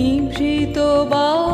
किं क्षितो वा